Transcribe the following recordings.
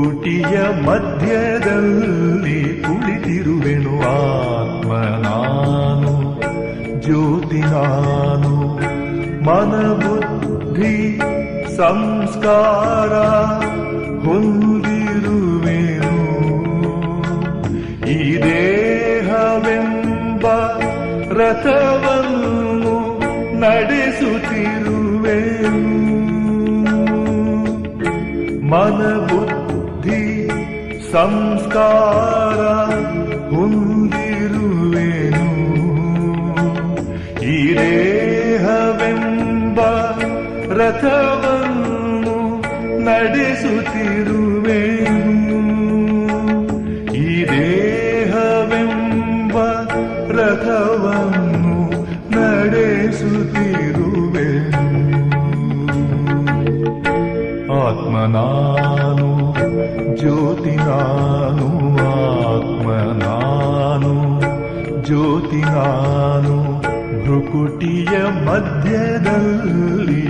ಭ್ರುಕುಟಿಯ ಮಧ್ಯದಲ್ಲಿ ಕುಳಿತಿರುವೆನು ಆತ್ಮ ನಾನು, ಜ್ಯೋತಿ ನಾನು, ಮನಬುದ್ಧಿ, ಸಂಸ್ಕಾರ ಹೊಂದಿರುವೆನು. ಈ ದೇಹವೆಂಬ ರಥವನ್ನು ನಡೆಸುತ್ತಿರುವೆನು. ಮನಬುದ್ಧಿ ಸಂಸ್ಕಾರ ಹೊಂದಿರುವೆನು. ಈ ದೇಹವೆಂಬ ರಥವನ್ನು ನಡೆಸುತ್ತಿರುವೆನು. ಈ ದೇಹವೆಂಬ ರಥವನ್ನು ನಡೆಸುತ್ತಿರುವೆನು. ಆತ್ಮ ನಾನು ಜ್ಯೋತಿ ಆತ್ಮ ನಾನು ಜ್ಯೋತಿ ನಾನು ಭ್ರುಕುಟಿಯ ಮಧ್ಯದಲ್ಲಿ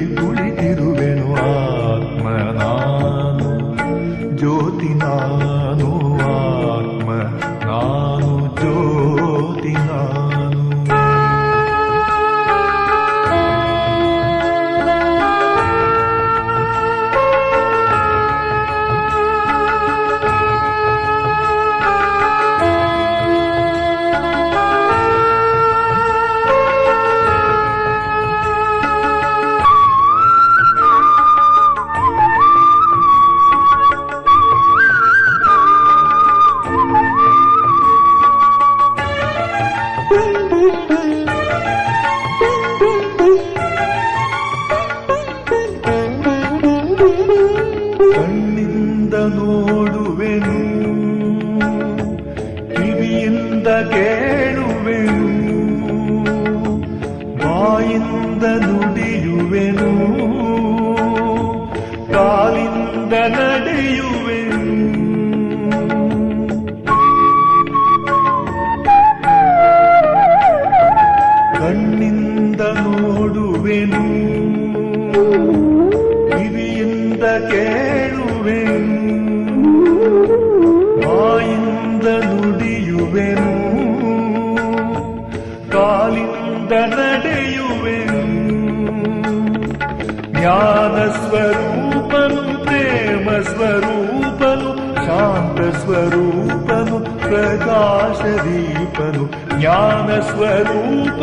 స్వరూపను ప్రేమ స్వరూపను శాంత స్వరూపను ప్రకాశ దీపను జ్ఞాన प्रेमस्वरूप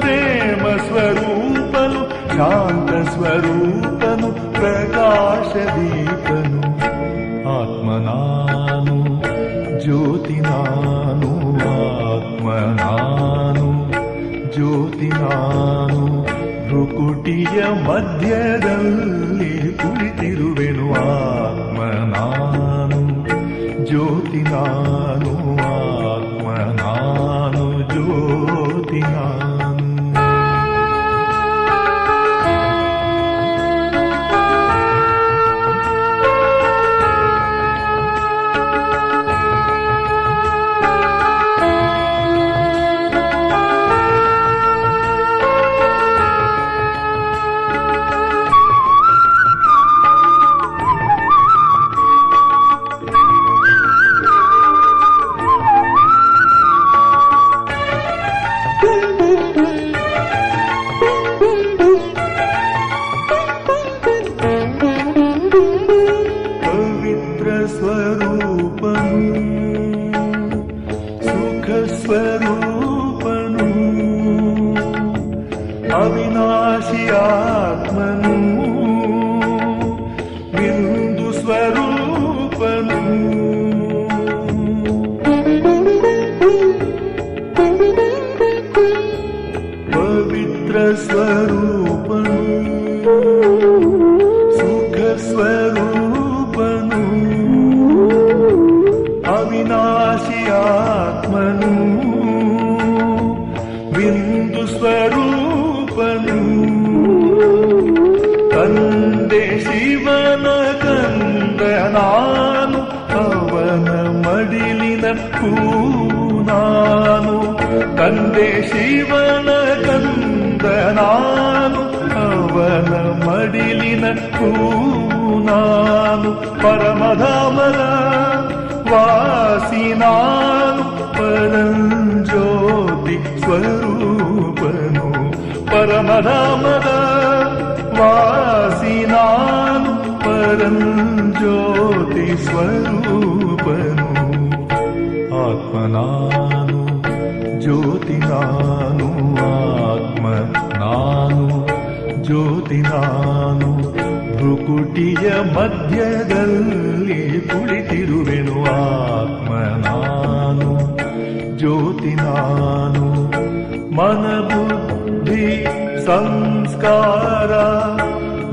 ప్రేమ प्रकाशदीपनु శాంత प्रेमस्वरूपनु ప్రకాశ దీపను ఆత్మనాను జ్యోతినాను ఆత్మనాను జ్యోతినాను ಭ್ರುಕುಟಿಯ ಮಧ್ಯದಲ್ಲಿ ಕುಳಿತಿರುವೆನು ಆತ್ಮ ನಾನು ಜ್ಯೋತಿ ನಾನು. విశ్వాసి ఆత్మను బిందు స్వరూపను కందే శివన కందనాను ಅವನ ಮಡಿಲಿನ ನಾನು ತಂದೆ ಶಿವನ ಕಂದ ನಾನು ಅವನ ಮಡಿಲಿನ ನಾನು ಪರಮಧಾಮನ वासिना पर ज्योति परमरामद रामद वासिनानुपरं ज्योति आत्मनानु ज्योतिनानु आत्मनानु ज्योतिनानु ಭ್ರುಕುಟಿಯ ಮಧ್ಯದಲ್ಲಿ ಕುಳಿತಿರುವೆನು ಆತ್ಮ ನಾನು ಜ್ಯೋತಿ ನಾನು. ಮನಬುದ್ಧಿ ಸಂಸ್ಕಾರ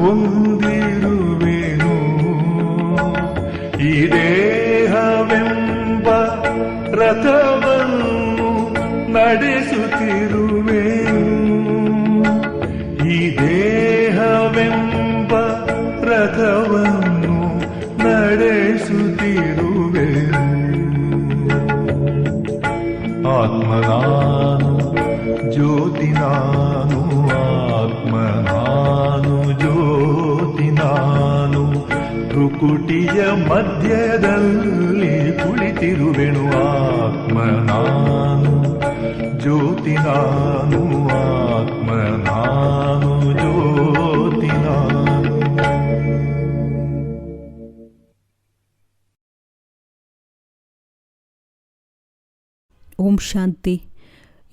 ಹೊಂದಿರುವೆನು. ಈ ದೇಹವೆಂಬ ರಥವನ್ನು ನಡೆಸುತ್ತಿರುವೆನು ನಡೆಸುತ್ತಿರುವೆನು ಆತ್ಮ ನಾನು ಜ್ಯೋತಿ ನಾನು ಆತ್ಮ ನಾನು ಜ್ಯೋತಿ ನಾನು ಭ್ರುಕುಟಿಯ ಮಧ್ಯದಲ್ಲಿ ಕುಳಿತಿರುವೆನು ಆತ್ಮ ನಾನು ಜ್ಯೋತಿ ನಾನು ಆತ್ಮ ಓಂ ಶಾಂತಿ.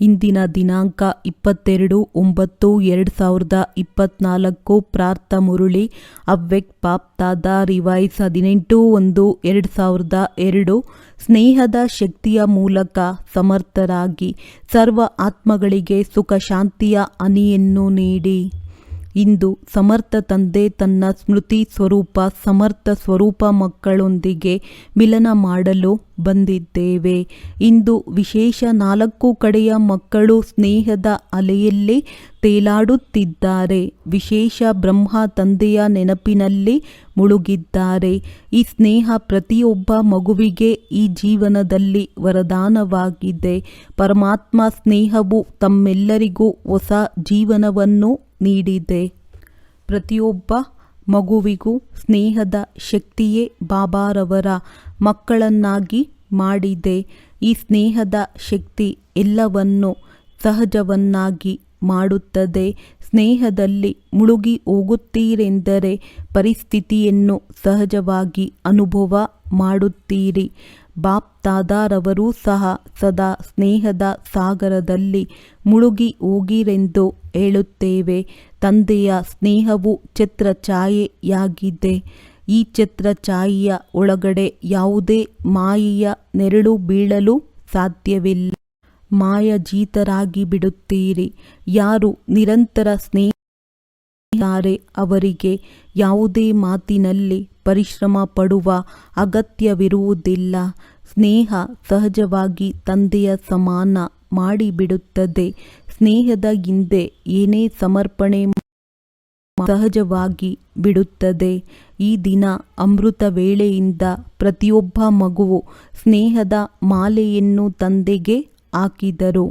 ಇಂದಿನ ದಿನಾಂಕ ಇಪ್ಪತ್ತೆರಡು ಒಂಬತ್ತು ಎರಡು ಸಾವಿರದ ಇಪ್ಪತ್ನಾಲ್ಕು. ಪ್ರಾರ್ಥ ಮುರುಳಿ ಅವ್ಯಕ್ಟ್ ಪಾಪ್ತಾದ ರಿವೈಸ್ ಹದಿನೆಂಟು ಒಂದು ಎರಡು ಸಾವಿರದ ಎರಡು. ಸ್ನೇಹದ ಶಕ್ತಿಯ ಮೂಲಕ ಸಮರ್ಥರಾಗಿ, ಸರ್ವ ಆತ್ಮಗಳಿಗೆ ಸುಖ ಶಾಂತಿಯ ಹನಿಯನ್ನು ನೀಡಿ. ಇಂದು ಸಮರ್ಥ ತಂದೆ ತನ್ನ ಸ್ಮೃತಿ ಸ್ವರೂಪ, ಸಮರ್ಥ ಸ್ವರೂಪ ಮಕ್ಕಳೊಂದಿಗೆ ಮಿಲನ ಮಾಡಲು ಬಂದಿದ್ದೇವೆ. ಇಂದು ವಿಶೇಷ ನಾಲ್ಕು ಕಡೆಯ ಮಕ್ಕಳು ಸ್ನೇಹದ ಅಲೆಯಲ್ಲಿ ತೇಲಾಡುತ್ತಿದ್ದಾರೆ. ವಿಶೇಷ ಬ್ರಹ್ಮ ತಂದೆಯ ನೆನಪಿನಲ್ಲಿ ಮುಳುಗಿದ್ದಾರೆ. ಈ ಸ್ನೇಹ ಪ್ರತಿಯೊಬ್ಬ ಮಗುವಿಗೆ ಈ ಜೀವನದಲ್ಲಿ ವರದಾನವಾಗಿದೆ. ಪರಮಾತ್ಮ ಸ್ನೇಹವು ತಮ್ಮೆಲ್ಲರಿಗೂ ಹೊಸ ಜೀವನವನ್ನು ನೀಡಿದೆ. ಪ್ರತಿಯೊಬ್ಬ ಮಗುವಿಗೂ ಸ್ನೇಹದ ಶಕ್ತಿಯೇ ಬಾಬಾರವರ ಮಕ್ಕಳನ್ನಾಗಿ ಮಾಡಿದೆ. ಈ ಸ್ನೇಹದ ಶಕ್ತಿ ಎಲ್ಲವನ್ನು ಸಹಜವನ್ನಾಗಿ ಮಾಡುತ್ತದೆ. ಸ್ನೇಹದಲ್ಲಿ ಮುಳುಗಿ ಹೋಗುತ್ತೀರೆಂದರೆ ಪರಿಸ್ಥಿತಿಯನ್ನು ಸಹಜವಾಗಿ ಅನುಭವ ಮಾಡುತ್ತೀರಿ. ಬಾಪ್ ತಾದಾರವರೂ ಸಹ ಸದಾ ಸ್ನೇಹದ ಸಾಗರದಲ್ಲಿ ಮುಳುಗಿ ಹೋಗಿರೆಂದು ಹೇಳುತ್ತೇವೆ. ತಂದೆಯ ಸ್ನೇಹವು ಛತ್ರಛಾಯೆಯಾಗಿದೆ. ಈ ಛತ್ರಛಾಯೆಯ ಒಳಗಡೆ ಯಾವುದೇ ಮಾಯೆಯ ನೆರಳು ಬೀಳಲು ಸಾಧ್ಯವಿಲ್ಲ. ಮಾಯಜೀತರಾಗಿ ಬಿಡುತ್ತೀರಿ. ಯಾರು ನಿರಂತರ ಸ್ನೇಹ ತಾರೆ ಅವರಿಗೆ ಯಾವುದೇ ಮಾತಿನಲ್ಲಿ ಪರಿಶ್ರಮ ಪಡುವ ಅಗತ್ಯವಿರುವುದಿಲ್ಲ. ಸ್ನೇಹ ಸಹಜವಾಗಿ ತಂದೆಯ ಸಮಾನ ಮಾಡಿಬಿಡುತ್ತದೆ. ಸ್ನೇಹದ ಹಿಂದೆ ಏನೇ ಸಮರ್ಪಣೆ ಸಹಜವಾಗಿ ಬಿಡುತ್ತದೆ. ಈ ದಿನ ಅಮೃತ ವೇಳೆಯಿಂದ ಪ್ರತಿಯೊಬ್ಬ ಮಗುವು ಸ್ನೇಹದ ಮಾಲೆಯನ್ನು ತಂದೆಗೆ ಹಾಕಿದರು.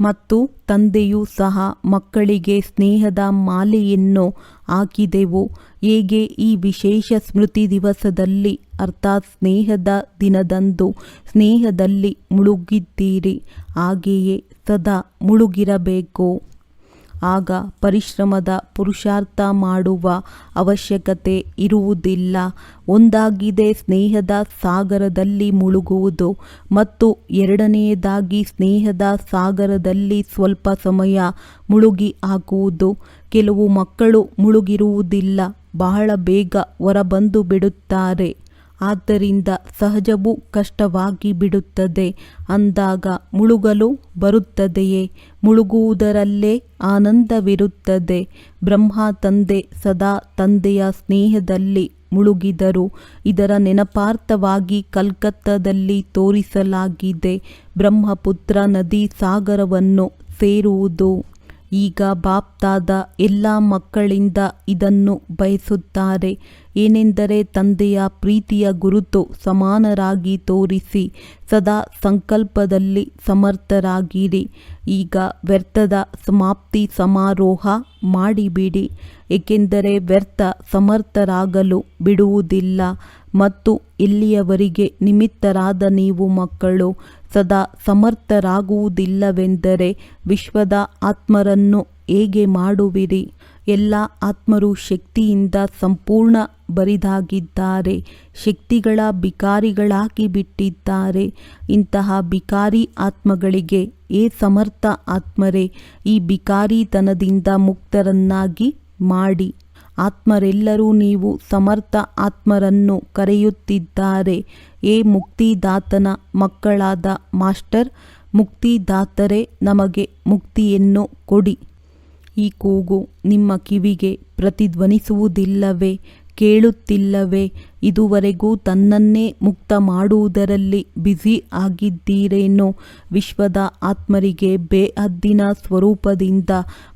ಮತ್ತು ತಂದೆಯೂ ಸಹ ಮಕ್ಕಳಿಗೆ ಸ್ನೇಹದ ಮಾಲೆಯನ್ನು ಹಾಕಿದೆವು. ಹೇಗೆ? ಈ ವಿಶೇಷ ಸ್ಮೃತಿ ದಿವಸದಲ್ಲಿ, ಅರ್ಥಾತ್ ಸ್ನೇಹದ ದಿನದಂದು ಸ್ನೇಹದಲ್ಲಿ ಮುಳುಗಿದ್ದೀರಿ. ಹಾಗೆಯೇ ಸದಾ ಮುಳುಗಿರಬೇಕು. ಆಗ ಪರಿಶ್ರಮದ ಪುರುಷಾರ್ಥ ಮಾಡುವ ಅವಶ್ಯಕತೆ ಇರುವುದಿಲ್ಲ. ಒಂದಾಗಿದೆ ಸ್ನೇಹದ ಸಾಗರದಲ್ಲಿ ಮುಳುಗುವುದು ಮತ್ತು ಎರಡನೆಯದಾಗಿ ಸ್ನೇಹದ ಸಾಗರದಲ್ಲಿ ಸ್ವಲ್ಪ ಸಮಯ ಮುಳುಗಿ ಹಾಕುವುದು. ಕೆಲವು ಮಕ್ಕಳು ಮುಳುಗಿರುವುದಿಲ್ಲ, ಬಹಳ ಬೇಗ ಹೊರಬಂದು ಬಿಡುತ್ತಾರೆ. ಆದ್ದರಿಂದ ಸಹಜವೂ ಕಷ್ಟವಾಗಿ ಬಿಡುತ್ತದೆ. ಅಂದಾಗ ಮುಳುಗಲು ಬರುತ್ತದೆಯೇ? ಮುಳುಗುವುದರಲ್ಲೇ ಆನಂದವಿರುತ್ತದೆ. ಬ್ರಹ್ಮ ತಂದೆ ಸದಾ ತಂದೆಯ ಸ್ನೇಹದಲ್ಲಿ ಮುಳುಗಿದರು. ಇದರ ನೆನಪಾರ್ಥವಾಗಿ ಕಲ್ಕತ್ತಾದಲ್ಲಿ ತೋರಿಸಲಾಗಿದೆ ಬ್ರಹ್ಮಪುತ್ರ ನದಿ ಸಾಗರವನ್ನು ಸೇರುವುದು. ಈಗ ಬಾಪ್ತಾದ ಎಲ್ಲ ಮಕ್ಕಳಿಂದ ಇದನ್ನು ಬಯಸುತ್ತಾರೆ. ಏನೆಂದರೆ ತಂದೆಯ ಪ್ರೀತಿಯ ಗುರುತು ಸಮಾನರಾಗಿ ತೋರಿಸಿ, ಸದಾ ಸಂಕಲ್ಪದಲ್ಲಿ ಸಮರ್ಥರಾಗಿರಿ. ಈಗ ವ್ಯರ್ಥದ ಸಮಾಪ್ತಿ ಸಮಾರೋಹ ಮಾಡಿಬಿಡಿ, ಏಕೆಂದರೆ ವ್ಯರ್ಥ ಸಮರ್ಥರಾಗಲು ಬಿಡುವುದಿಲ್ಲ ಮತ್ತು ಇಲ್ಲಿಯವರೆಗೆ ನಿಮಿತ್ತರಾದ ನೀವು ಮಕ್ಕಳು ಸದಾ ಸಮರ್ಥರಾಗುವುದಿಲ್ಲವೆಂದರೆ ವಿಶ್ವದ ಆತ್ಮರನ್ನು ಹೇಗೆ ಮಾಡುವಿರಿ? ಎಲ್ಲ ಆತ್ಮರು ಶಕ್ತಿಯಿಂದ ಸಂಪೂರ್ಣ ಬರಿದಾಗಿದ್ದಾರೆ. ಶಕ್ತಿಗಳ ಬಿಕಾರಿಗಳಾಗಿ ಬಿಟ್ಟಿದ್ದಾರೆ. ಇಂತಹ ಬಿಕಾರಿ ಆತ್ಮಗಳಿಗೆ ಏ ಸಮರ್ಥ ಆತ್ಮರೇ, ಈ ಬಿಕಾರಿತನದಿಂದ ಮುಕ್ತರನ್ನಾಗಿ ಮಾಡಿ. ಆತ್ಮರೆಲ್ಲರೂ ನೀವು ಸಮರ್ಥ ಆತ್ಮರನ್ನು ಕರೆಯುತ್ತಿದ್ದಾರೆ. ಏ ಮುಕ್ತಿದಾತನ ಮಕ್ಕಳಾದ ಮಾಸ್ಟರ್, ಮುಕ್ತಿದಾತರೇ ನಮಗೆ ಮುಕ್ತಿಯನ್ನು ಕೊಡಿ. ಈ ಕೂಗು ನಿಮ್ಮ ಕಿವಿಗೆ ಪ್ರತಿಧ್ವನಿಸುವುದಿಲ್ಲವೇ? ಕೇಳುತ್ತಿಲ್ಲವೇ? ಇದುವರೆಗೂ ತನ್ನನ್ನೇ ಮುಕ್ತ ಮಾಡುವುದರಲ್ಲಿ ಬ್ಯುಸಿ ಆಗಿದ್ದೀರೇನೋ? ವಿಶ್ವದ ಆತ್ಮರಿಗೆ ಬೇಅದ್ದಿನ ಸ್ವರೂಪದಿಂದ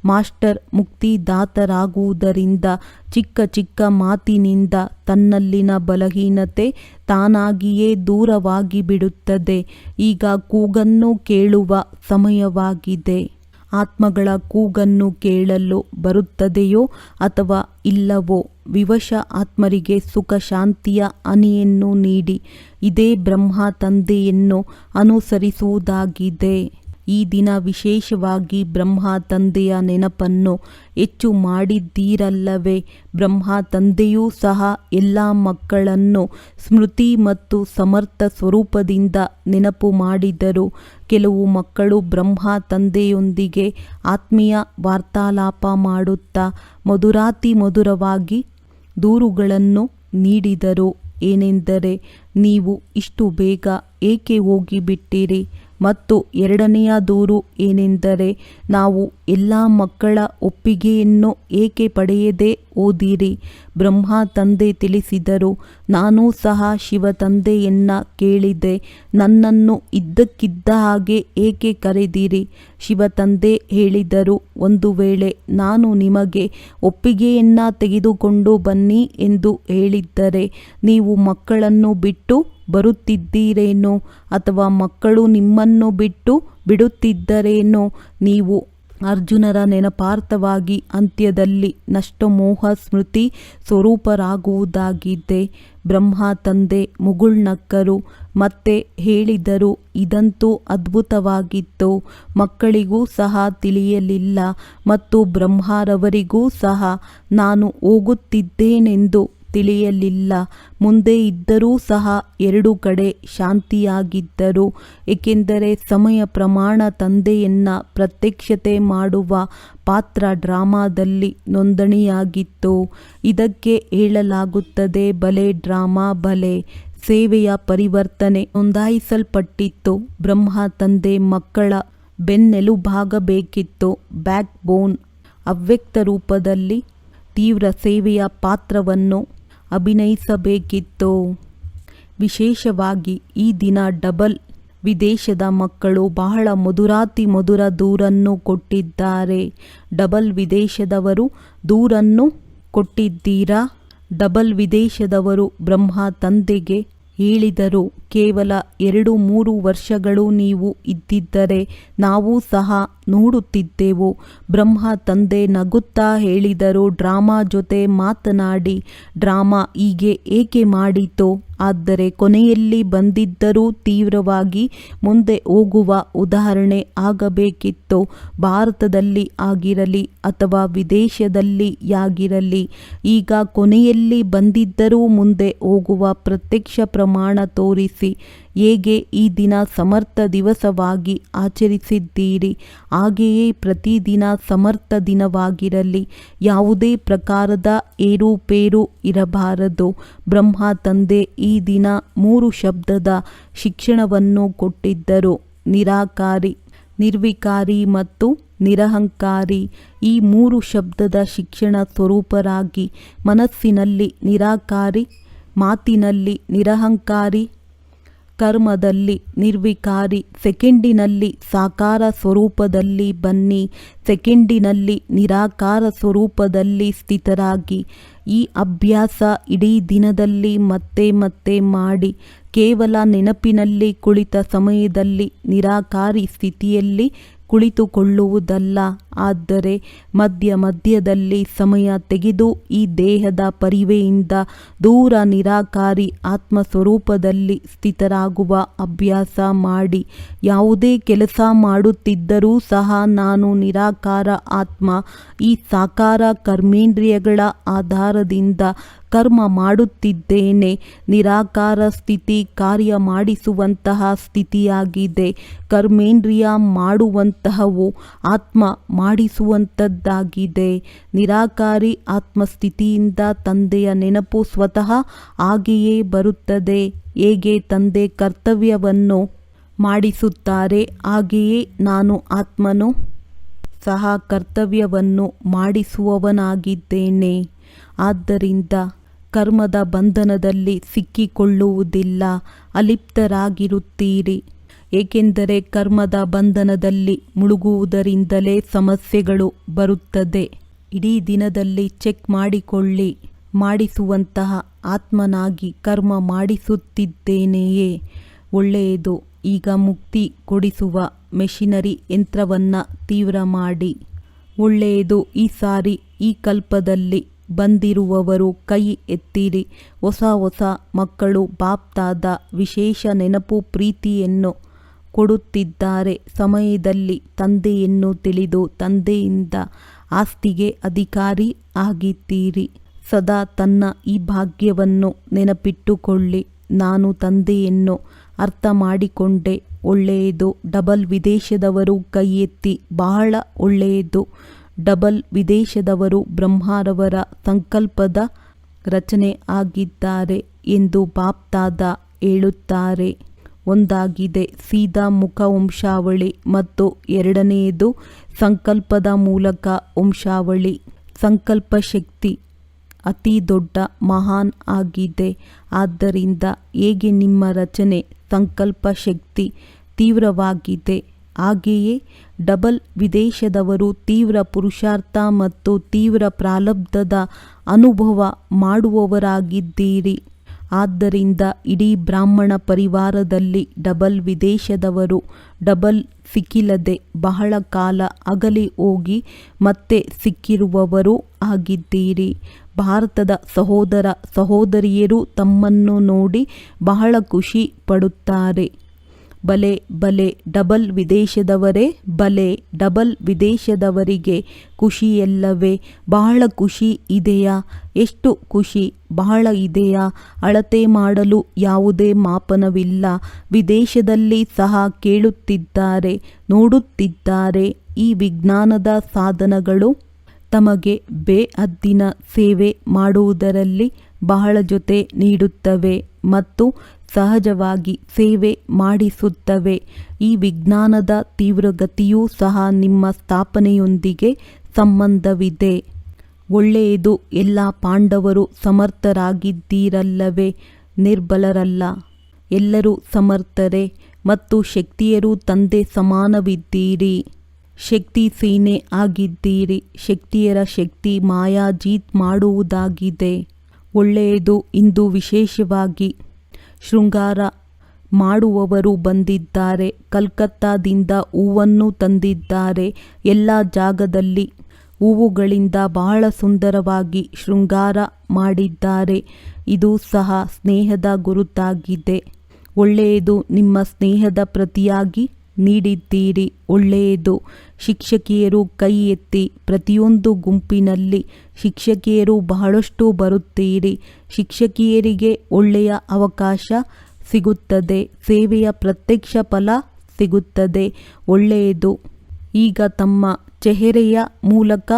ಮಾಸ್ಟರ್ ಮುಕ್ತಿದಾತರಾಗುವುದರಿಂದ ಚಿಕ್ಕ ಚಿಕ್ಕ ಮಾತಿನಿಂದ ತನ್ನಲ್ಲಿನ ಬಲಹೀನತೆ ತಾನಾಗಿಯೇ ದೂರವಾಗಿ ಬಿಡುತ್ತದೆ. ಈಗ ಕೂಗನ್ನು ಕೇಳುವ ಸಮಯವಾಗಿದೆ. ಆತ್ಮಗಳ ಕೂಗನ್ನು ಕೇಳಲು ಬರುತ್ತದೆಯೋ ಅಥವಾ ಇಲ್ಲವೋ ವಿವಶ ಆತ್ಮರಿಗೆ ಸುಖ ಶಾಂತಿಯ ಅನಿಯನ್ನು ನೀಡಿ, ಇದೇ ಬ್ರಹ್ಮ ತಂದೆಯನ್ನು ಅನುಸರಿಸುವುದಾಗಿದೆ. ಈ ದಿನ ವಿಶೇಷವಾಗಿ ಬ್ರಹ್ಮ ತಂದೆಯ ನೆನಪನ್ನು ಹೆಚ್ಚು ಮಾಡಿದ್ದೀರಲ್ಲವೇ? ಬ್ರಹ್ಮ ತಂದೆಯೂ ಸಹ ಎಲ್ಲ ಮಕ್ಕಳನ್ನು ಸ್ಮೃತಿ ಮತ್ತು ಸಮರ್ಥ ಸ್ವರೂಪದಿಂದ ನೆನಪು ಮಾಡಿದರು. ಕೆಲವು ಮಕ್ಕಳು ಬ್ರಹ್ಮ ತಂದೆಯೊಂದಿಗೆ ಆತ್ಮೀಯ ವಾರ್ತಾಲಾಪ ಮಾಡುತ್ತಾ ಮಧುರಾತಿ ಮಧುರವಾಗಿ ದೂರುಗಳನ್ನು ನೀಡಿದರು. ಏನೆಂದರೆ, ನೀವು ಇಷ್ಟು ಬೇಗ ಏಕೆ ಹೋಗಿಬಿಟ್ಟಿರಿ? ಮತ್ತು ಎರಡನೆಯ ದೂರು ಏನೆಂದರೆ ನಾವು ಎಲ್ಲ ಮಕ್ಕಳ ಒಪ್ಪಿಗೆಯನ್ನು ಏಕೆ ಪಡೆಯದೇ ಓದಿರಿ? ಬ್ರಹ್ಮ ತಂದೆ ತಿಳಿಸಿದರು, ನಾನೂ ಸಹ ಶಿವ ತಂದೆಯನ್ನ ಕೇಳಿದೆ. ನನ್ನನ್ನು ಇದ್ದಕ್ಕಿದ್ದ ಹಾಗೆ ಏಕೆ ಕರೆದಿರಿ? ಶಿವ ತಂದೆ ಹೇಳಿದರು, ಒಂದು ವೇಳೆ ನಾನು ನಿಮಗೆ ಒಪ್ಪಿಗೆಯನ್ನ ತೆಗೆದುಕೊಂಡು ಬನ್ನಿ ಎಂದು ಹೇಳಿದ್ದರೆ, ನೀವು ಮಕ್ಕಳನ್ನು ಬಿಟ್ಟು ಬರುತ್ತಿದ್ದೀರೇನೋ ಅಥವಾ ಮಕ್ಕಳು ನಿಮ್ಮನ್ನು ಬಿಟ್ಟು ಬಿಡುತ್ತಿದ್ದರೇನೋ ನೀವು ಅರ್ಜುನರ ನೆನಪಾರ್ಥವಾಗಿ ಅಂತ್ಯದಲ್ಲಿ ನಷ್ಟಮೋಹ ಸ್ಮೃತಿ ಸ್ವರೂಪರಾಗುವುದಾಗಿದೆ. ಬ್ರಹ್ಮ ತಂದೆ ಮುಗುಳ್ನಕ್ಕರು ಮತ್ತೆ ಹೇಳಿದರು, ಇದಂತೂ ಅದ್ಭುತವಾಗಿತ್ತು. ಮಕ್ಕಳಿಗೂ ಸಹ ತಿಳಿಯಲಿಲ್ಲ ಮತ್ತು ಬ್ರಹ್ಮರವರಿಗೂ ಸಹ ನಾನು ಹೋಗುತ್ತಿದ್ದೇನೆಂದು ತಿಳಿಯಲಿಲ್ಲ. ಮುಂದೆ ಇದ್ದರೂ ಸಹ ಎರಡು ಕಡೆ ಶಾಂತಿಯಾಗಿದ್ದರು. ಏಕೆಂದರೆ ಸಮಯ ಪ್ರಮಾಣ ತಂದೆಯನ್ನ ಪ್ರತ್ಯಕ್ಷತೆ ಮಾಡುವ ಪಾತ್ರ ಡ್ರಾಮಾದಲ್ಲಿ ನೋಂದಣಿಯಾಗಿತ್ತು. ಇದಕ್ಕೆ ಹೇಳಲಾಗುತ್ತದೆ, ಬಲೆ ಡ್ರಾಮಾ, ಬಲೆ ಸೇವೆಯ ಪರಿವರ್ತನೆ ನೋಂದಾಯಿಸಲ್ಪಟ್ಟಿತ್ತು. ಬ್ರಹ್ಮ ತಂದೆ ಮಕ್ಕಳ ಬೆನ್ನೆಲುಬಾಗಬೇಕಿತ್ತು ಬ್ಯಾಕ್ ಬೋನ್ ಅವ್ಯಕ್ತ ರೂಪದಲ್ಲಿ ತೀವ್ರ ಸೇವೆಯ ಪಾತ್ರವನ್ನು ಅಭಿನಯಿಸಬೇಕಿತ್ತು? ವಿಶೇಷವಾಗಿ ಈ ದಿನ ಡಬಲ್ ವಿದೇಶದ ಮಕ್ಕಳು ಬಹಳ ಮಧುರಾತಿ ಮಧುರ ದೂರನ್ನು ಕೊಟ್ಟಿದ್ದಾರೆ. ಡಬಲ್ ವಿದೇಶದವರು ದೂರನ್ನು ಕೊಟ್ಟಿದ್ದೀರಾ? ಡಬಲ್ ವಿದೇಶದವರು ಬ್ರಹ್ಮ ತಂದೆಗೆ ಹೇಳಿದರು. ಕೇವಲ ಎರಡು ಮೂರು ವರ್ಷಗಳು ನೀವು ಇದ್ದಿದ್ದರೆ ನಾವು ಸಹ ನೋಡುತ್ತಿದ್ದೆವು. ಬ್ರಹ್ಮ ತಂದೆ ನಗುತ್ತಾ ಹೇಳಿದರು, ಡ್ರಾಮಾ ಜೊತೆ ಮಾತನಾಡಿ. ಡ್ರಾಮಾ ಹೀಗೆ ಏಕೆ ಮಾಡಿತೋ? ಆದರೆ ಕೊನೆಯಲ್ಲಿ ಬಂದಿದ್ದರೂ ತೀವ್ರವಾಗಿ ಮುಂದೆ ಹೋಗುವ ಉದಾಹರಣೆ ಆಗಬೇಕಿತ್ತು. ಭಾರತದಲ್ಲಿ ಆಗಿರಲಿ ಅಥವಾ ವಿದೇಶದಲ್ಲಿ ಆಗಿರಲಿ ಈಗ ಕೊನೆಯಲ್ಲಿ ಬಂದಿದ್ದರೂ ಮುಂದೆ ಹೋಗುವ ಪ್ರತ್ಯಕ್ಷ ಪ್ರಮಾಣ ತೋರಿಸಿ ಹೇಗೆ ಈ ದಿನ ಸಮರ್ಥ ದಿವಸವಾಗಿ ಆಚರಿಸಿದ್ದೀರಿ? ಹಾಗೆಯೇ ಪ್ರತಿದಿನ ಸಮರ್ಥ ದಿನವಾಗಿರಲಿ, ಯಾವುದೇ ಪ್ರಕಾರದ ಏರುಪೇರು ಇರಬಾರದು. ಬ್ರಹ್ಮ ತಂದೆ ದಿನ ಮೂರು ಶಬ್ದದ ಶಿಕ್ಷಣವನ್ನು ಕೊಟ್ಟಿದ್ದರು. ನಿರಾಕಾರಿ, ನಿರ್ವಿಕಾರಿ ಮತ್ತು ನಿರಹಂಕಾರಿ. ಈ ಮೂರು ಶಬ್ದದ ಶಿಕ್ಷಣ ಸ್ವರೂಪರಾಗಿ ಮನಸ್ಸಿನಲ್ಲಿ ನಿರಾಕಾರಿ, ಮಾತಿನಲ್ಲಿ ನಿರಹಂಕಾರಿ ಕರ್ಮದಲ್ಲಿ ನಿರ್ವಿಕಾರಿ, ಸೆಕೆಂಡಿನಲ್ಲಿ ಸಾಕಾರ ಸ್ವರೂಪದಲ್ಲಿ ಬನ್ನಿ, ಸೆಕೆಂಡಿನಲ್ಲಿ ನಿರಾಕಾರ ಸ್ವರೂಪದಲ್ಲಿ ಸ್ಥಿತರಾಗಿ. ಈ ಅಭ್ಯಾಸ ಇಡೀ ದಿನದಲ್ಲಿ ಮತ್ತೆ ಮತ್ತೆ ಮಾಡಿ, ಕೇವಲ ನೆನಪಿನಲ್ಲಿ ಕುಳಿತ ಸಮಯದಲ್ಲಿ ನಿರಾಕಾರಿ ಸ್ಥಿತಿಯಲ್ಲಿ ಕುಳಿತುಕೊಳ್ಳುವುದಲ್ಲ. ಆದರೆ ಮಧ್ಯ ಮಧ್ಯದಲ್ಲಿ ಸಮಯ ತೆಗೆದು ಈ ದೇಹದ ಪರಿವೆಯಿಂದ ದೂರ ನಿರಾಕಾರಿ ಆತ್ಮಸ್ವರೂಪದಲ್ಲಿ ಸ್ಥಿತರಾಗುವ ಅಭ್ಯಾಸ ಮಾಡಿ. ಯಾವುದೇ ಕೆಲಸ ಮಾಡುತ್ತಿದ್ದರೂ ಸಹ ನಾನು ನಿರಾಕಾರ ಆತ್ಮ. ಈ ಸಾಕಾರ ಕರ್ಮೇಂದ್ರಿಯಗಳ ಆಧಾರದಿಂದ ಕರ್ಮ ಮಾಡುತ್ತಿದ್ದೇನೆ. ನಿರಾಕಾರ ಸ್ಥಿತಿ ಕಾರ್ಯ ಮಾಡಿಸುವಂತಹ ಸ್ಥಿತಿಯಾಗಿದೆ. ಕರ್ಮೇಂದ್ರಿಯ ಮಾಡುವಂತಹವು ಆತ್ಮ ಮಾಡಿಸುವಂಥದ್ದಾಗಿದೆ ನಿರಾಕಾರಿ ಆತ್ಮಸ್ಥಿತಿಯಿಂದ ತಂದೆಯ ನೆನಪು ಸ್ವತಃ ಹಾಗೆಯೇ ಬರುತ್ತದೆ. ಹೇಗೆ ತಂದೆ ಕರ್ತವ್ಯವನ್ನು ಮಾಡಿಸುತ್ತಾರೆ, ಹಾಗೆಯೇ ನಾನು ಆತ್ಮನು ಸಹ ಕರ್ತವ್ಯವನ್ನು ಮಾಡಿಸುವವನಾಗಿದ್ದೇನೆ. ಆದ್ದರಿಂದ ಕರ್ಮದ ಬಂಧನದಲ್ಲಿ ಸಿಕ್ಕಿಕೊಳ್ಳುವುದಿಲ್ಲ. ಅಲಿಪ್ತರಾಗಿರುತ್ತೀರಿ. ಏಕೆಂದರೆ ಕರ್ಮದ ಬಂಧನದಲ್ಲಿ ಮುಳುಗುವುದರಿಂದಲೇ ಸಮಸ್ಯೆಗಳು ಬರುತ್ತದೆ. ಇಡೀ ದಿನದಲ್ಲಿ ಚೆಕ್ ಮಾಡಿಕೊಳ್ಳಿ. ಮಾಡಿಸುವಂತಹ ಆತ್ಮನಾಗಿ ಕರ್ಮ ಮಾಡಿಸುತ್ತಿದ್ದೇನೆಯೇ? ಒಳ್ಳೆಯದು. ಈಗ ಮುಕ್ತಿ ಕೊಡಿಸುವ ಮೆಷಿನರಿ ಯಂತ್ರವನ್ನು ತೀವ್ರ ಮಾಡಿ. ಒಳ್ಳೆಯದು ಈ ಸಾರಿ ಈ ಕಲ್ಪದಲ್ಲಿ ಬಂದಿರುವವರು ಕೈ ಎತ್ತಿರಿ. ಹೊಸ ಹೊಸ ಮಕ್ಕಳು ಬಾಪ್ತಾದ ವಿಶೇಷ ನೆನಪು ಪ್ರೀತಿಯನ್ನು ಕೊಡುತ್ತಿದ್ದಾರೆ. ಸಮಯದಲ್ಲಿ ತಂದೆಯನ್ನು ತಿಳಿದು ತಂದೆಯಿಂದ ಆಸ್ತಿಗೆ ಅಧಿಕಾರಿ ಆಗಿದ್ದೀರಿ. ಸದಾ ತನ್ನ ಈ ಭಾಗ್ಯವನ್ನು ನೆನಪಿಟ್ಟುಕೊಳ್ಳಿ. ನಾನು ತಂದೆಯನ್ನು ಅರ್ಥ ಮಾಡಿಕೊಂಡೆ. ಒಳ್ಳೆಯದು. ಡಬಲ್ ವಿದೇಶದವರು ಕೈ ಎತ್ತಿ ಬಹಳ ಒಳ್ಳೆಯದು. ಡಬಲ್ ವಿದೇಶದವರು ಬ್ರಹ್ಮಾರವರ ಸಂಕಲ್ಪದ ರಚನೆ ಆಗಿದ್ದಾರೆ ಎಂದು ಬಾಪ್ತಾದ ಹೇಳುತ್ತಾರೆ. ಒಂದಾಗಿದೆ, ಸೀದಾ ಮುಖ ವಂಶಾವಳಿ ಮತ್ತು ಎರಡನೆಯದು ಸಂಕಲ್ಪದ ಮೂಲಕ ವಂಶಾವಳಿ. ಸಂಕಲ್ಪ ಶಕ್ತಿ ಅತಿ ದೊಡ್ಡ ಮಹಾನ್ ಆಗಿದೆ. ಆದ್ದರಿಂದ ಹೇಗೆ ನಿಮ್ಮ ರಚನೆ ಸಂಕಲ್ಪ ಶಕ್ತಿ ತೀವ್ರವಾಗಿದೆ? ಹಾಗೆಯೇ ಡಬಲ್ ವಿದೇಶದವರು ತೀವ್ರ ಪುರುಷಾರ್ಥ ಮತ್ತು ತೀವ್ರ ಪ್ರಾಲಬ್ಧದ ಅನುಭವ ಮಾಡುವವರಾಗಿದ್ದೀರಿ. ಆದ್ದರಿಂದ ಇಡೀ ಬ್ರಾಹ್ಮಣ ಪರಿವಾರದಲ್ಲಿ ಡಬಲ್ ವಿದೇಶದವರು ಡಬಲ್ ಸಿಕ್ಕಿಲ್ಲದೆ ಬಹಳ ಕಾಲ ಅಗಲಿ ಹೋಗಿ ಮತ್ತೆ ಸಿಕ್ಕಿರುವವರು ಆಗಿದ್ದೀರಿ. ಭಾರತದ ಸಹೋದರ ಸಹೋದರಿಯರು ತಮ್ಮನ್ನು ನೋಡಿ ಬಹಳ ಖುಷಿ ಪಡುತ್ತಾರೆ. ಬಲೆ ಬಲೆ, ಡಬಲ್ ವಿದೇಶದವರೇ, ಬಲೆ, ಡಬಲ್ ವಿದೇಶದವರಿಗೆ ಖುಷಿಯಲ್ಲವೇ? ಬಹಳ ಖುಷಿ ಇದೆಯಾ? ಎಷ್ಟು ಖುಷಿ? ಬಹಳ ಇದೆಯಾ? ಅಳತೆ ಮಾಡಲು ಯಾವುದೇ ಮಾಪನವಿಲ್ಲ. ವಿದೇಶದಲ್ಲಿ ಸಹ ಕೇಳುತ್ತಿದ್ದಾರೆ, ನೋಡುತ್ತಿದ್ದಾರೆ. ಈ ವಿಜ್ಞಾನದ ಸಾಧನಗಳು ತಮಗೆ ಬೇಹದ್ದಿನ ಸೇವೆ ಮಾಡುವುದರಲ್ಲಿ ಬಹಳ ಜೊತೆ ನೀಡುತ್ತವೆ ಮತ್ತು ಸಹಜವಾಗಿ ಸೇವೆ ಮಾಡಿಸುತ್ತವೆ. ಈ ವಿಜ್ಞಾನದ ತೀವ್ರಗತಿಯೂ ಸಹ ನಿಮ್ಮ ಸ್ಥಾಪನೆಯೊಂದಿಗೆ ಸಂಬಂಧವಿದೆ. ಒಳ್ಳೆಯದು ಎಲ್ಲ ಪಾಂಡವರು ಸಮರ್ಥರಾಗಿದ್ದೀರಲ್ಲವೇ? ನಿರ್ಬಲರಲ್ಲ. ಎಲ್ಲರೂ ಸಮರ್ಥರೇ ಮತ್ತು ಶಕ್ತಿಯರು ತಂದೆ ಸಮಾನವಿದ್ದೀರಿ. ಶಕ್ತಿ ಸೇನೆ ಆಗಿದ್ದೀರಿ. ಶಕ್ತಿಯರ ಶಕ್ತಿ ಮಾಯಾಜೀತ್ ಮಾಡುವುದಾಗಿದೆ. ಒಳ್ಳೆಯದು ಇಂದು ವಿಶೇಷವಾಗಿ ಶೃಂಗಾರ ಮಾಡುವವರು ಬಂದಿದ್ದಾರೆ. ಕಲ್ಕತ್ತಾದಿಂದ ಹೂವನ್ನು ತಂದಿದ್ದಾರೆ. ಎಲ್ಲ ಜಾಗದಲ್ಲಿ ಹೂವುಗಳಿಂದ ಬಹಳ ಸುಂದರವಾಗಿ ಶೃಂಗಾರ ಮಾಡಿದ್ದಾರೆ. ಇದು ಸಹ ಸ್ನೇಹದ ಗುರುತಾಗಿದೆ. ಒಳ್ಳೆಯದು ನಿಮ್ಮ ಸ್ನೇಹದ ಪ್ರತಿಯಾಗಿ. ನೀಡಿದ್ದೀರಿ, ಒಳ್ಳೆಯದು. ಶಿಕ್ಷಕಿಯರು ಕೈ ಎತ್ತಿ ಪ್ರತಿಯೊಂದು ಗುಂಪಿನಲ್ಲಿ ಶಿಕ್ಷಕಿಯರು ಬಹಳಷ್ಟು ಬರುತ್ತೀರಿ. ಶಿಕ್ಷಕಿಯರಿಗೆ ಒಳ್ಳೆಯ ಅವಕಾಶ ಸಿಗುತ್ತದೆ, ಸೇವೆಯ ಪ್ರತ್ಯಕ್ಷ ಫಲ ಸಿಗುತ್ತದೆ, ಒಳ್ಳೆಯದು. ಈಗ ತಮ್ಮ ಚೆಹರೆಯ ಮೂಲಕ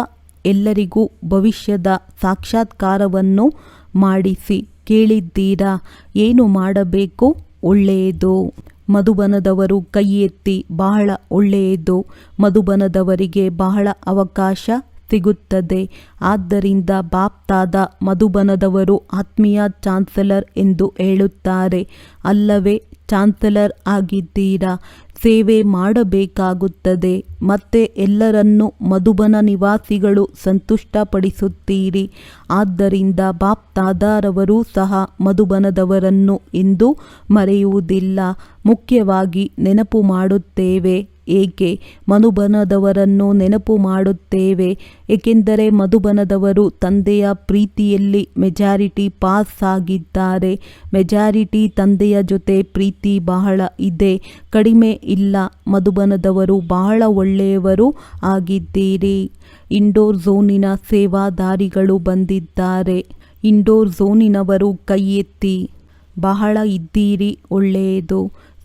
ಎಲ್ಲರಿಗೂ ಭವಿಷ್ಯದ ಸಾಕ್ಷಾತ್ಕಾರವನ್ನು ಮಾಡಿಸಿ ಕೇಳಿದ್ದೀರಾ? ಏನು ಮಾಡಬೇಕು? ಒಳ್ಳೆಯದು. ಮಧುಬನದವರು ಕೈ ಎತ್ತಿ ಬಹಳ ಒಳ್ಳೆಯದು. ಮಧುಬನದವರಿಗೆ ಬಹಳ ಅವಕಾಶ ಸಿಗುತ್ತದೆ. ಆದ್ದರಿಂದ ಬಾಪ್ತಾದ ಮಧುಬನದವರು ಆತ್ಮೀಯ ಚಾನ್ಸಲರ್ ಎಂದು ಹೇಳುತ್ತಾರೆ. ಅಲ್ಲವೇ ಚಾನ್ಸಲರ್ ಆಗಿದ್ದೀರಾ? ಸೇವೆ ಮಾಡಬೇಕಾಗುತ್ತದೆ. ಮತ್ತೆ ಎಲ್ಲರನ್ನೂ ಮಧುಬನ ನಿವಾಸಿಗಳು ಸಂತುಷ್ಟಪಡಿಸುತ್ತೀರಿ. ಆದ್ದರಿಂದ ಬಾಪ್ತಾದಾರವರು ಸಹ ಮಧುಬನದವರನ್ನು ಇಂದು ಮರೆಯುವುದಿಲ್ಲ. ಮುಖ್ಯವಾಗಿ ನೆನಪು ಮಾಡುತ್ತೇವೆ. ಏಕೆ ಮಧುಬನದವರನ್ನು ನೆನಪು ಮಾಡುತ್ತೇವೆ? ಏಕೆಂದರೆ ಮಧುಬನದವರು ತಂದೆಯ ಪ್ರೀತಿಯಲ್ಲಿ ಮೆಜಾರಿಟಿ ಪಾಸ್ ಆಗಿದ್ದಾರೆ ಮೆಜಾರಿಟಿ ತಂದೆಯ ಜೊತೆ ಪ್ರೀತಿ ಬಹಳ ಇದೆ. ಕಡಿಮೆ ಇಲ್ಲ, ಮಧುಬನದವರು ಬಹಳ ಒಳ್ಳೆಯವರು ಆಗಿದ್ದೀರಿ. ಇಂಡೋರ್ ಝೋನಿನ ಸೇವಾದಾರಿಗಳು ಬಂದಿದ್ದಾರೆ. ಇಂಡೋರ್ ಝೋನಿನವರು ಕೈ ಎತ್ತಿ ಬಹಳ ಇದ್ದೀರಿ, ಒಳ್ಳೆಯದು.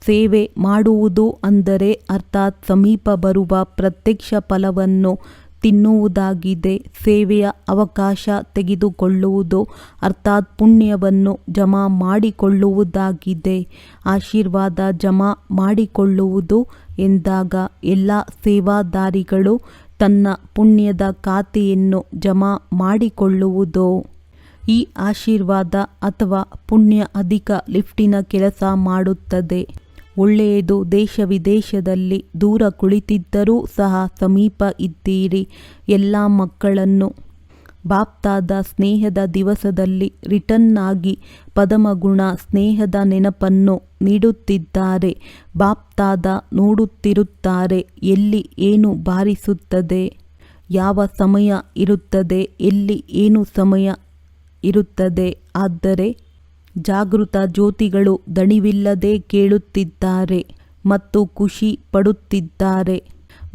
ಸೇವೆ ಮಾಡುವುದು ಅಂದರೆ ಅರ್ಥಾತ್ ಸಮೀಪ ಬರುವ ಪ್ರತ್ಯಕ್ಷ ಫಲವನ್ನು ತಿನ್ನುವುದಾಗಿದೆ. ಸೇವೆಯ ಅವಕಾಶ ತೆಗೆದುಕೊಳ್ಳುವುದು ಅರ್ಥಾತ್ ಪುಣ್ಯವನ್ನು ಜಮಾ ಮಾಡಿಕೊಳ್ಳುವುದಾಗಿದೆ. ಆಶೀರ್ವಾದ ಜಮಾ ಮಾಡಿಕೊಳ್ಳುವುದು ಎಂದಾಗ ಎಲ್ಲ ಸೇವಾದಾರಿಗಳು ತನ್ನ ಪುಣ್ಯದ ಖಾತೆಯನ್ನು ಜಮಾ ಮಾಡಿಕೊಳ್ಳುವುದು. ಈ ಆಶೀರ್ವಾದ ಅಥವಾ ಪುಣ್ಯ ಅಧಿಕ ಲಿಫ್ಟಿನ ಕೆಲಸ ಮಾಡುತ್ತದೆ. ಒಳ್ಳೆಯದು ದೇಶ ವಿದೇಶದಲ್ಲಿ ದೂರ ಕುಳಿತಿದ್ದರೂ ಸಹ ಸಮೀಪ ಇದ್ದೀರಿ. ಎಲ್ಲ ಮಕ್ಕಳನ್ನು ಬಾಪ್ತಾದ ಸ್ನೇಹದ ದಿವಸದಲ್ಲಿ ರಿಟರ್ನ್ ಆಗಿ ಪದಮಗುಣ ಸ್ನೇಹದ ನೆನಪನ್ನು ನೀಡುತ್ತಿದ್ದಾರೆ. ಬಾಪ್ತಾದ ನೋಡುತ್ತಿರುತ್ತಾರೆ, ಎಲ್ಲಿ ಏನು ಬಾರಿಸುತ್ತದೆ, ಯಾವ ಸಮಯ ಇರುತ್ತದೆ, ಎಲ್ಲಿ ಏನು ಸಮಯ ಇರುತ್ತದೆ. ಆದರೆ ಜಾಗೃತ ಜ್ಯೋತಿಗಳು ದಣಿವಿಲ್ಲದೆ ಕೇಳುತ್ತಿದ್ದಾರೆ ಮತ್ತು ಖುಷಿ ಪಡುತ್ತಿದ್ದಾರೆ.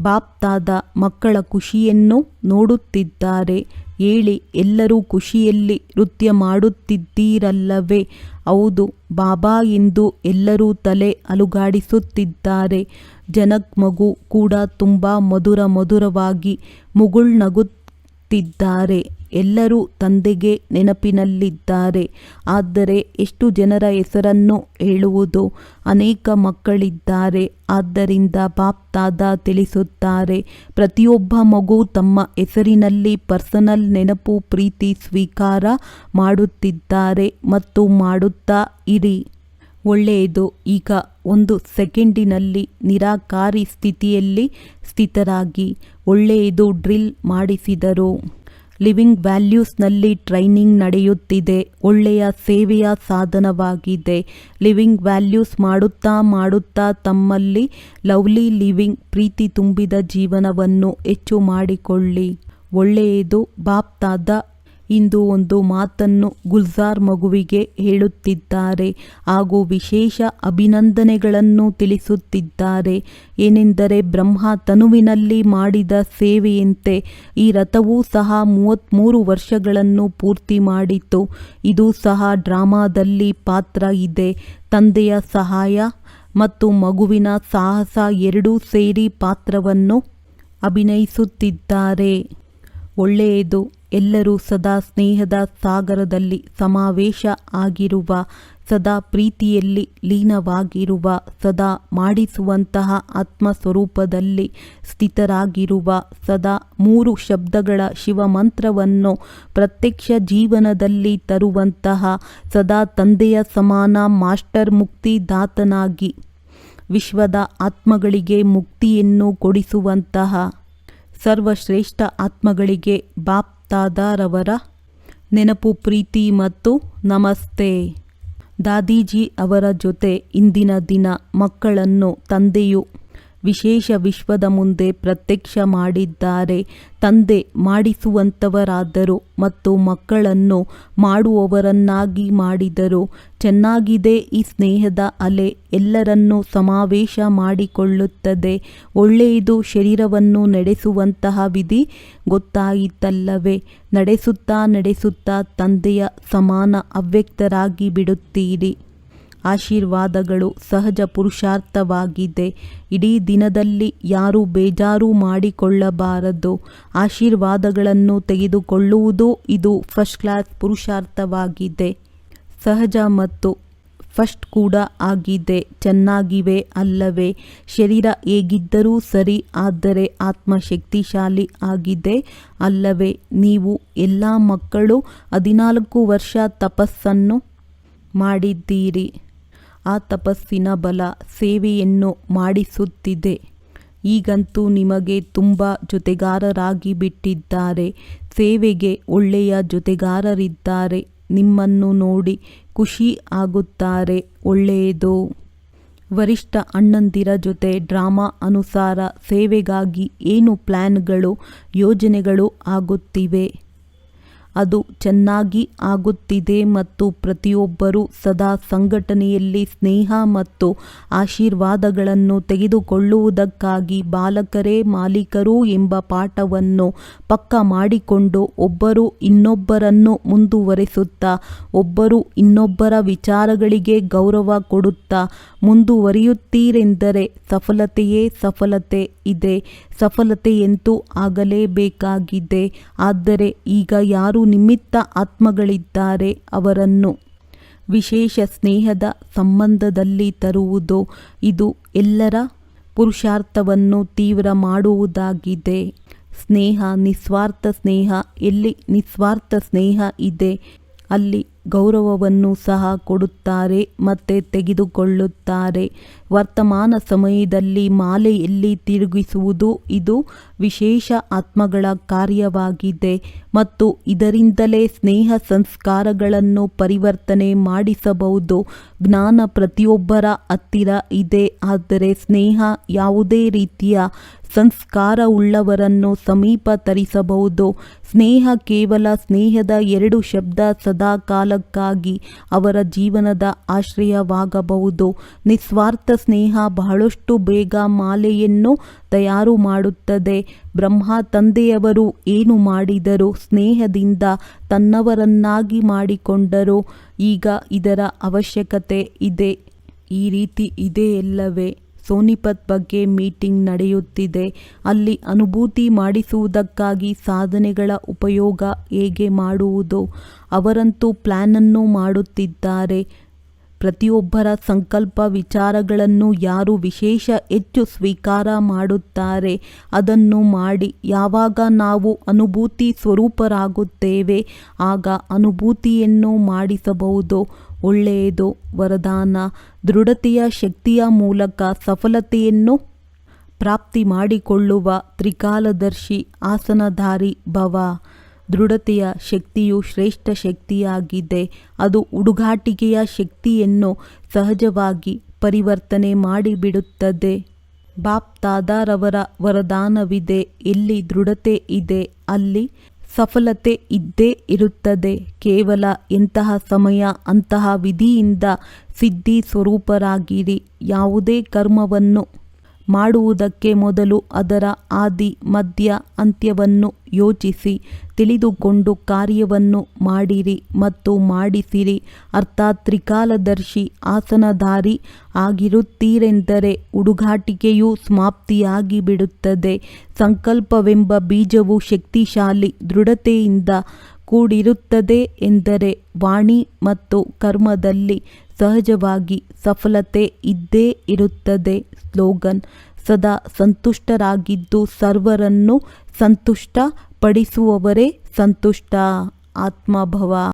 ಬಾಪ್ತಾದ ಮಕ್ಕಳ ಖುಷಿಯನ್ನು ನೋಡುತ್ತಿದ್ದಾರೆ. ಹೇಳಿ ಎಲ್ಲರೂ ಖುಷಿಯಲ್ಲಿ ನೃತ್ಯ ಮಾಡುತ್ತಿದ್ದೀರಲ್ಲವೇ? ಹೌದು, ಬಾಬಾ ಎಂದು ಎಲ್ಲರೂ ತಲೆ ಅಲುಗಾಡಿಸುತ್ತಿದ್ದಾರೆ. ಜನಕ್ ಮಗು ಕೂಡ ತುಂಬ ಮಧುರ ಮಧುರವಾಗಿ ಮುಗುಳ್ನಗುತ್ತಿದ್ದಾರೆ. ಎಲ್ಲರೂ ತಂದೆಗೆ ನೆನಪಿನಲ್ಲಿದ್ದಾರೆ. ಆದರೆ ಎಷ್ಟು ಜನರ ಹೆಸರನ್ನು ಹೇಳುವುದು? ಅನೇಕ ಮಕ್ಕಳಿದ್ದಾರೆ. ಆದ್ದರಿಂದ ಬಾಪ್ತಾದ ತಿಳಿಸುತ್ತಾರೆ, ಪ್ರತಿಯೊಬ್ಬ ಮಗು ತಮ್ಮ ಹೆಸರಿನಲ್ಲಿ ಪರ್ಸನಲ್ ನೆನಪು ಪ್ರೀತಿ ಸ್ವೀಕಾರ ಮಾಡುತ್ತಿದ್ದಾರೆ ಮತ್ತು ಮಾಡುತ್ತಾ ಇರಿ. ಒಳ್ಳೆಯದು. ಈಗ ಒಂದು ಸೆಕೆಂಡಿನಲ್ಲಿ ನಿರಾಕಾರಿ ಸ್ಥಿತಿಯಲ್ಲಿ ಸ್ಥಿತರಾಗಿ, ಒಳ್ಳೆಯದು ಡ್ರಿಲ್ ಮಾಡಿಸಿದರು. ಲಿವಿಂಗ್ ವ್ಯಾಲ್ಯೂಸ್ನಲ್ಲಿ ಟ್ರೈನಿಂಗ್ ನಡೆಯುತ್ತಿದೆ. ಒಳ್ಳೆಯ ಸೇವೆಯ ಸಾಧನವಾಗಿದೆ. ಲಿವಿಂಗ್ ವ್ಯಾಲ್ಯೂಸ್ ಮಾಡುತ್ತಾ ಮಾಡುತ್ತಾ ತಮ್ಮಲ್ಲಿ ಲವ್ಲಿ ಲಿವಿಂಗ್ ಪ್ರೀತಿ ತುಂಬಿದ ಜೀವನವನ್ನು ಹೆಚ್ಚು ಮಾಡಿಕೊಳ್ಳಿ. ಒಳ್ಳೆಯದು, ಬಾಪ್ತಾದ ಇಂದು ಒಂದು ಮಾತನ್ನು ಗುಲ್ಜಾರ್ ಮಗುವಿಗೆ ಹೇಳುತ್ತಿದ್ದಾರೆ. ಹಾಗೂ ವಿಶೇಷ ಅಭಿನಂದನೆಗಳನ್ನು ತಿಳಿಸುತ್ತಿದ್ದಾರೆ. ಏನೆಂದರೆ ಬ್ರಹ್ಮ ತನುವಿನಲ್ಲಿ ಮಾಡಿದ ಸೇವೆಯಂತೆ ಈ ರಥವೂ ಸಹ ಮೂವತ್ತ್ಮೂರು ವರ್ಷಗಳನ್ನು ಪೂರ್ತಿ ಮಾಡಿತು. ಇದು ಸಹ ಡ್ರಾಮಾದಲ್ಲಿ ಪಾತ್ರ ಇದೆ. ತಂದೆಯ ಸಹಾಯ ಮತ್ತು ಮಗುವಿನ ಸಾಹಸ ಎರಡೂ ಸೇರಿ ಪಾತ್ರವನ್ನು ಅಭಿನಯಿಸುತ್ತಿದ್ದಾರೆ. ಒಳ್ಳೆಯದು. ಎಲ್ಲರೂ ಸದಾ ಸ್ನೇಹದ ಸಾಗರದಲ್ಲಿ ಸಮಾವೇಶ ಆಗಿರುವ, ಸದಾ ಪ್ರೀತಿಯಲ್ಲಿ ಲೀನವಾಗಿರುವ, ಸದಾ ಮಾಡಿಸುವಂತಹ ಆತ್ಮಸ್ವರೂಪದಲ್ಲಿ ಸ್ಥಿತರಾಗಿರುವ, ಸದಾ ಮೂರು ಶಬ್ದಗಳ ಶಿವಮಂತ್ರವನ್ನು ಪ್ರತ್ಯಕ್ಷ ಜೀವನದಲ್ಲಿ ತರುವಂತಹ, ಸದಾ ತಂದೆಯ ಸಮಾನ ಮಾಸ್ಟರ್ ಮುಕ್ತಿದಾತನಾಗಿ ವಿಶ್ವದ ಆತ್ಮಗಳಿಗೆ ಮುಕ್ತಿಯನ್ನು ಕೊಡಿಸುವಂತಹ, ಸರ್ವಶ್ರೇಷ್ಠ ಆತ್ಮಗಳಿಗೆ ಬಾಪ್ ತಾದಾರವರ ನೆನಪು ಪ್ರೀತಿ ಮತ್ತು ನಮಸ್ತೆ. ದಾದೀಜಿ ಅವರ ಜೊತೆ ಇಂದಿನ ದಿನ ಮಕ್ಕಳನ್ನು ತಂದೆಯು ವಿಶೇಷ ವಿಶ್ವದ ಮುಂದೆ ಪ್ರತ್ಯಕ್ಷ ಮಾಡಿದ್ದಾರೆ. ತಂದೆ ಮಾಡಿಸುವಂಥವರಾದರು ಮತ್ತು ಮಕ್ಕಳನ್ನು ಮಾಡುವವರನ್ನಾಗಿ ಮಾಡಿದರು. ಚೆನ್ನಾಗಿದೆ ಈ ಸ್ನೇಹದ ಅಲೆ ಎಲ್ಲರನ್ನೂ ಸಮಾವೇಶ ಮಾಡಿಕೊಳ್ಳುತ್ತದೆ. ಒಳ್ಳೆಯದು ಶರೀರವನ್ನು ನಡೆಸುವಂತಹ ವಿಧಿ ಗೊತ್ತಾಯಿತಲ್ಲವೇ? ನಡೆಸುತ್ತಾ ನಡೆಸುತ್ತಾ ತಂದೆಯ ಸಮಾನ ಅವ್ಯಕ್ತರಾಗಿ ಬಿಡುತ್ತೀರಿ. ಆಶೀರ್ವಾದಗಳು ಸಹಜ ಪುರುಷಾರ್ಥವಾಗಿದೆ. ಇಡೀ ದಿನದಲ್ಲಿ ಯಾರೂ ಬೇಜಾರು ಮಾಡಿಕೊಳ್ಳಬಾರದು. ಆಶೀರ್ವಾದಗಳನ್ನು ತೆಗೆದುಕೊಳ್ಳುವುದು ಇದು ಫಸ್ಟ್ ಕ್ಲಾಸ್ ಪುರುಷಾರ್ಥವಾಗಿದೆ. ಸಹಜ ಮತ್ತು ಫಸ್ಟ್ ಕೂಡ ಆಗಿದೆ. ಚೆನ್ನಾಗಿವೆ ಅಲ್ಲವೇ? ಶರೀರ ಹೇಗಿದ್ದರೂ ಸರಿ, ಆದರೆ ಆತ್ಮ ಶಕ್ತಿಶಾಲಿ ಆಗಿದೆ ಅಲ್ಲವೇ? ನೀವು ಎಲ್ಲ ಮಕ್ಕಳು ಹದಿನಾಲ್ಕು ವರ್ಷ ತಪಸ್ಸನ್ನು ಮಾಡಿದ್ದೀರಿ. ಆ ತಪಸ್ಸಿನ ಬಲ ಸೇವೆಯನ್ನು ಮಾಡಿಸುತ್ತಿದೆ. ಈಗಂತೂ ನಿಮಗೆ ತುಂಬ ಜೊತೆಗಾರರಾಗಿ ಬಿಟ್ಟಿದ್ದಾರೆ. ಸೇವೆಗೆ ಒಳ್ಳೆಯ ಜೊತೆಗಾರರಿದ್ದಾರೆ. ನಿಮ್ಮನ್ನು ನೋಡಿ ಖುಷಿ ಆಗುತ್ತಾರೆ. ಒಳ್ಳೆಯದು. ವರಿಷ್ಠ ಅಣ್ಣಂದಿರ ಜೊತೆ ಡ್ರಾಮಾ ಅನುಸಾರ ಸೇವೆಗಾಗಿ ಏನು ಪ್ಲ್ಯಾನ್ಗಳು ಯೋಜನೆಗಳು ಆಗುತ್ತಿವೆ? ಅದು ಚೆನ್ನಾಗಿ ಆಗುತ್ತಿದೆ ಮತ್ತು ಪ್ರತಿಯೊಬ್ಬರೂ ಸದಾ ಸಂಘಟನೆಯಲ್ಲಿ ಸ್ನೇಹ ಮತ್ತು ಆಶೀರ್ವಾದಗಳನ್ನು ತೆಗೆದುಕೊಳ್ಳುವುದಕ್ಕಾಗಿ ಬಾಲಕರೇ ಮಾಲೀಕರು ಎಂಬ ಪಾಠವನ್ನು ಪಕ್ಕ ಮಾಡಿಕೊಂಡು ಒಬ್ಬರು ಇನ್ನೊಬ್ಬರನ್ನು ಮುಂದುವರೆಸುತ್ತಾ, ಒಬ್ಬರು ಇನ್ನೊಬ್ಬರ ವಿಚಾರಗಳಿಗೆ ಗೌರವ ಕೊಡುತ್ತಾ ಮುಂದುವರಿಯುತ್ತೀರೆಂದರೆ ಸಫಲತೆಯೇ ಸಫಲತೆ ಇದೆ. ಸಫಲತೆಯಂತೂ ಆಗಲೇಬೇಕಾಗಿದೆ. ಆದರೆ ಈಗ ಯಾರು ನಿಮಿತ್ತ ಆತ್ಮಗಳಿದ್ದಾರೆ ಅವರನ್ನು. ವಿಶೇಷ ಸ್ನೇಹದ ಸಂಬಂಧದಲ್ಲಿ ತರುವುದು, ಇದು ಎಲ್ಲರ ಪುರುಷಾರ್ಥವನ್ನು ತೀವ್ರ ಮಾಡುವುದಾಗಿದೆ. ಸ್ನೇಹ, ನಿಸ್ವಾರ್ಥ ಸ್ನೇಹ, ಎಲ್ಲಿ ನಿಸ್ವಾರ್ಥ ಸ್ನೇಹ ಇದೆ, ಅಲ್ಲಿ ಗೌರವವನ್ನು ಸಹ ಕೊಡುತ್ತಾರೆ ಮತ್ತು ತೆಗೆದುಕೊಳ್ಳುತ್ತಾರೆ. ವರ್ತಮಾನ ಸಮಯದಲ್ಲಿ ಮಾಲೆಯಲ್ಲಿ ತಿರುಗಿಸುವುದು ಇದು ವಿಶೇಷ ಆತ್ಮಗಳ ಕಾರ್ಯವಾಗಿದೆ ಮತ್ತು ಇದರಿಂದಲೇ ಸ್ನೇಹ ಸಂಸ್ಕಾರಗಳನ್ನು ಪರಿವರ್ತನೆ ಮಾಡಿಸಬಹುದು. ಜ್ಞಾನ ಪ್ರತಿಯೊಬ್ಬರ ಹತ್ತಿರ ಇದೆ, ಆದರೆ ಸ್ನೇಹ ಯಾವುದೇ ರೀತಿಯ ಸಂಸ್ಕಾರವುಳ್ಳವರನ್ನು ಸಮೀಪ ತರಿಸಬಹುದು ಸ್ನೇಹ ಕೇವಲ ಸ್ನೇಹದ ಎರಡು ಶಬ್ದ ಸದಾ ಕಾಲಕ್ಕಾಗಿ ಅವರ ಜೀವನದ ಆಶ್ರಯವಾಗಬಹುದು. ನಿಸ್ವಾರ್ಥ ಸ್ನೇಹ ಬಹಳಷ್ಟು ಬೇಗ ಮಾಲೆಯನ್ನು ತಯಾರು ಮಾಡುತ್ತದೆ. ಬ್ರಹ್ಮ ತಂದೆಯವರು ಏನು ಮಾಡಿದರು? ಸ್ನೇಹದಿಂದ ತನ್ನವರನ್ನಾಗಿ ಮಾಡಿಕೊಂಡರು. ಈಗ ಇದರ ಅವಶ್ಯಕತೆ ಇದೆ. ಈ ರೀತಿ ಇದೆಯಲ್ಲವೇ ಸೋನಿಪತ್ ಬಗ್ಗೆ ಮೀಟಿಂಗ್ ನಡೆಯುತ್ತಿದೆ. ಅಲ್ಲಿ ಅನುಭೂತಿ ಮಾಡಿಸುವುದಕ್ಕಾಗಿ ಸಾಧನೆಗಳ ಉಪಯೋಗ ಹೇಗೆ ಮಾಡುವುದು? ಅವರಂತೂ ಪ್ಲ್ಯಾನನ್ನು ಮಾಡುತ್ತಿದ್ದಾರೆ. ಪ್ರತಿಯೊಬ್ಬರ ಸಂಕಲ್ಪ ವಿಚಾರಗಳನ್ನು ಯಾರು ವಿಶೇಷ ಹೆಚ್ಚು ಸ್ವೀಕಾರ ಮಾಡುತ್ತಾರೆ, ಅದನ್ನು ಮಾಡಿ ಯಾವಾಗ ನಾವು ಅನುಭೂತಿ ಸ್ವರೂಪರಾಗುತ್ತೇವೆ, ಆಗ ಅನುಭೂತಿಯನ್ನು ಮಾಡಿಸಬಹುದು. ಒಳ್ಳೆಯದು ವರದಾನ. ದೃಢತೆಯ ಶಕ್ತಿಯ ಮೂಲಕ ಸಫಲತೆಯನ್ನು ಪ್ರಾಪ್ತಿ ಮಾಡಿಕೊಳ್ಳುವ ತ್ರಿಕಾಲದರ್ಶಿ ಆಸನಧಾರಿ ಭವ. ದೃಢತೆಯ ಶಕ್ತಿಯು ಶ್ರೇಷ್ಠ ಶಕ್ತಿಯಾಗಿದೆ. ಅದು ಹುಡುಗಾಟಿಕೆಯ ಶಕ್ತಿಯನ್ನು ಸಹಜವಾಗಿ ಪರಿವರ್ತನೆ ಮಾಡಿಬಿಡುತ್ತದೆ. ಬಾಪ್ ದಾದಾರವರ ವರದಾನವಿದೆ. ಎಲ್ಲಿ ದೃಢತೆ ಇದೆ. ಅಲ್ಲಿ ಸಫಲತೆ ಇದ್ದೇ ಇರುತ್ತದೆ. ಕೇವಲ ಎಂತಹ ಸಮಯ, ಅಂತಹ ವಿಧಿಯಿಂದ ಸಿದ್ಧಿ ಸ್ವರೂಪರಾಗಿರಿ ಯಾವುದೇ ಕರ್ಮವನ್ನು ಮಾಡುವುದಕ್ಕೆ ಮೊದಲು ಅದರ ಆದಿ, ಮಧ್ಯ ಅಂತ್ಯವನ್ನು ಯೋಚಿಸಿ, ತಿಳಿದುಕೊಂಡು ಕಾರ್ಯವನ್ನು ಮಾಡಿರಿ ಮತ್ತು ಮಾಡಿಸಿರಿ. ಅರ್ಥಾತ್ ತ್ರಿಕಾಲದರ್ಶಿ ಆಸನಧಾರಿ ಆಗಿರುತ್ತೀರೆಂದರೆ ಹುಡುಗಾಟಿಕೆಯು ಸಮಾಪ್ತಿಯಾಗಿ ಬಿಡುತ್ತದೆ ಸಂಕಲ್ಪವೆಂಬ ಬೀಜವು ಶಕ್ತಿಶಾಲಿ ದೃಢತೆಯಿಂದ ಕೂಡಿರುತ್ತದೆ ಎಂದರೆ ವಾಣಿ ಮತ್ತು ಕರ್ಮದಲ್ಲಿ ಸಹಜವಾಗಿ ಸಫಲತೆ ಇದ್ದೇ ಇರುತ್ತದೆ ಸ್ಲೋಗನ್. ಸದಾ ಸಂತುಷ್ಟರಾಗಿದ್ದು ಸರ್ವರನ್ನು ಸಂತುಷ್ಟ ಪಡಿಸುವವರೇ ಸಂತುಷ್ಟ. ಆತ್ಮಭವ.